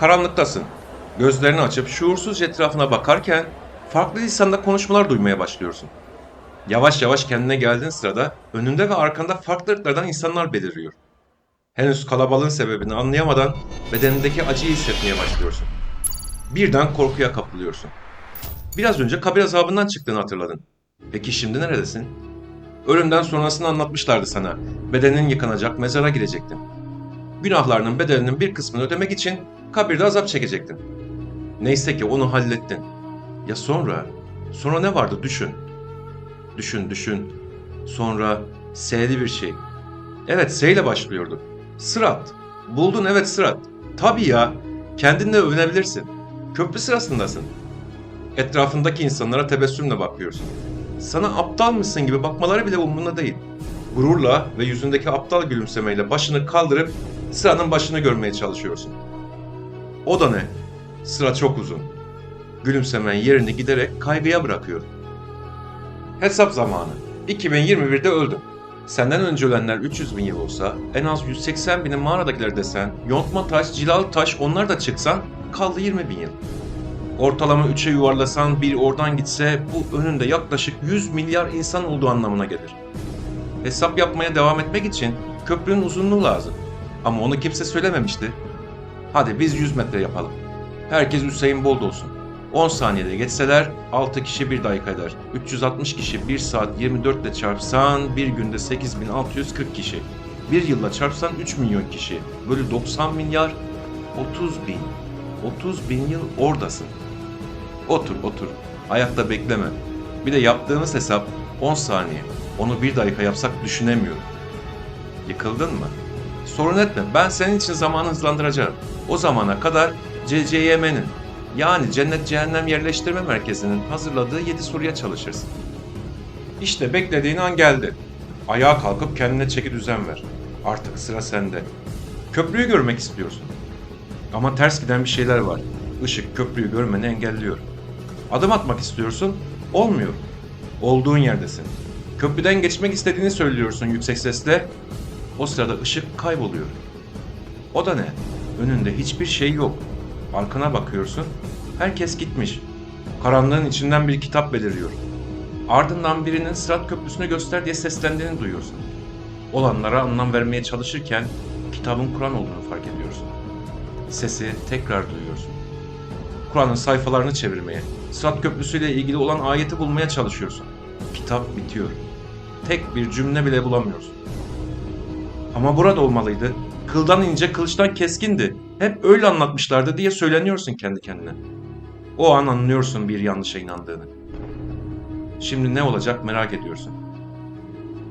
Karanlıktasın. Gözlerini açıp şuursuzca etrafına bakarken farklı lisanda konuşmalar duymaya başlıyorsun. Yavaş yavaş kendine geldiğin sırada önünde ve arkanda farklı ırklardan insanlar beliriyor. Henüz kalabalığın sebebini anlayamadan bedenindeki acıyı hissetmeye başlıyorsun. Birden korkuya kapılıyorsun. Biraz önce kabir azabından çıktığını hatırladın. Peki şimdi neredesin? Ölümden sonrasını anlatmışlardı sana. Bedenin yıkanacak, mezara girecektin. Günahlarının bedelinin bir kısmını ödemek için kabirde azap çekecektin. Neyse ki onu hallettin. Ya sonra? Sonra ne vardı düşün. Düşün, düşün. Sonra S'li bir şey. Evet, S ile başlıyordu. Sırat. Buldun evet sırat. Tabii ya. Kendinle övünebilirsin. Köprü sırasındasın. Etrafındaki insanlara tebessümle bakıyorsun. Sana aptal mısın gibi bakmaları bile umurunda değil. Gururla ve yüzündeki aptal gülümsemeyle başını kaldırıp sıranın başını görmeye çalışıyorsun. O da ne? Sıra çok uzun. Gülümsemen yerini giderek kaygıya bırakıyor. Hesap zamanı. 2021'de öldüm. Senden önce ölenler 300 bin yıl olsa, en az 180 bini mağaradakiler desen, yontma taş, cilalı taş onlar da çıksan, kaldı 20 bin yıl. Ortalama 3'e yuvarlasan bir oradan gitse bu önünde yaklaşık 100 milyar insan olduğu anlamına gelir. Hesap yapmaya devam etmek için köprünün uzunluğu lazım. Ama onu kimse söylememişti. Hadi biz 100 metre yapalım. Herkes Hüseyin Bolt olsun. 10 saniyede geçseler 6 kişi 1 dakika eder. 360 kişi 1 saat 24 ile çarpsan bir günde 8640 kişi. Bir yılla çarpsan 3 milyon kişi. Bölü 90 milyar 30 bin. 30 bin yıl oradasın. Otur otur. Ayakta bekleme. Bir de yaptığımız hesap 10 saniye. Onu bir dakika yapsak düşünemiyorum. Yıkıldın mı? Sorun etme. Ben senin için zamanı hızlandıracağım. O zamana kadar CCYM'nin yani Cennet Cehennem Yerleştirme Merkezi'nin hazırladığı 7 soruya çalışırsın. İşte beklediğin an geldi. Ayağa kalkıp kendine çeki düzen ver. Artık sıra sende. Köprüyü görmek istiyorsun. Ama ters giden bir şeyler var. Işık köprüyü görmeni engelliyor. Adım atmak istiyorsun, olmuyor. Olduğun yerdesin. Köprüden geçmek istediğini söylüyorsun yüksek sesle. O sırada ışık kayboluyor. O da ne? Önünde hiçbir şey yok. Arkana bakıyorsun. Herkes gitmiş. Karanlığın içinden bir kitap beliriyor. Ardından birinin Sırat Köprüsü'nü göster diye seslendiğini duyuyorsun. Olanlara anlam vermeye çalışırken kitabın Kur'an olduğunu fark ediyorsun. Sesi tekrar duyuyorsun. Kur'an'ın sayfalarını çevirmeye, Sırat Köprüsü ile ilgili olan ayeti bulmaya çalışıyorsun. Kitap bitiyor. Tek bir cümle bile bulamıyorsun. Ama burada olmalıydı. Kıldan ince, kılıçtan keskindi. Hep öyle anlatmışlardı diye söyleniyorsun kendi kendine. O an anlıyorsun bir yanlışa inandığını. Şimdi ne olacak merak ediyorsun.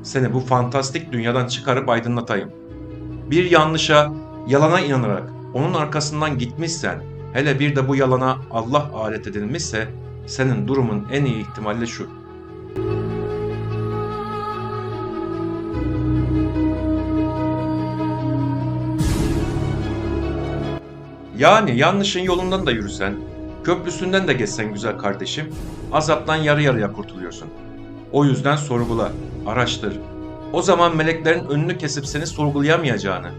Seni bu fantastik dünyadan çıkarıp aydınlatayım. Bir yanlışa, yalana inanarak onun arkasından gitmişsen, hele bir de bu yalana Allah alet edilmişse, senin durumun en iyi ihtimalle şu. Yani yanlışın yolundan da yürüsen, köprüsünden de geçsen güzel kardeşim, azaptan yarı yarıya kurtuluyorsun. O yüzden sorgula, araştır. O zaman meleklerin önünü kesip seni sorgulayamayacağını,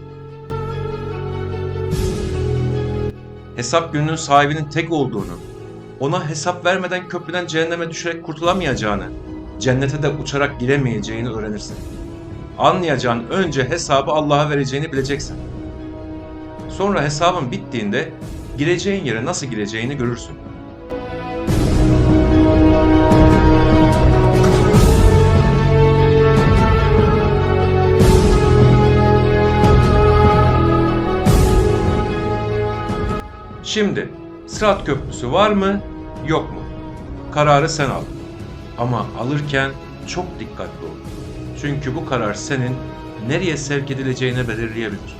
hesap gününün sahibinin tek olduğunu, ona hesap vermeden köprüden cehenneme düşerek kurtulamayacağını, cennete de uçarak giremeyeceğini öğrenirsin. Anlayacağın önce hesabı Allah'a vereceğini bileceksin. Sonra hesabın bittiğinde gireceğin yere nasıl gireceğini görürsün. Şimdi Sırat Köprüsü var mı, yok mu? Kararı sen al. Ama alırken çok dikkatli ol. Çünkü bu karar senin nereye sevk edileceğini belirleyebilir.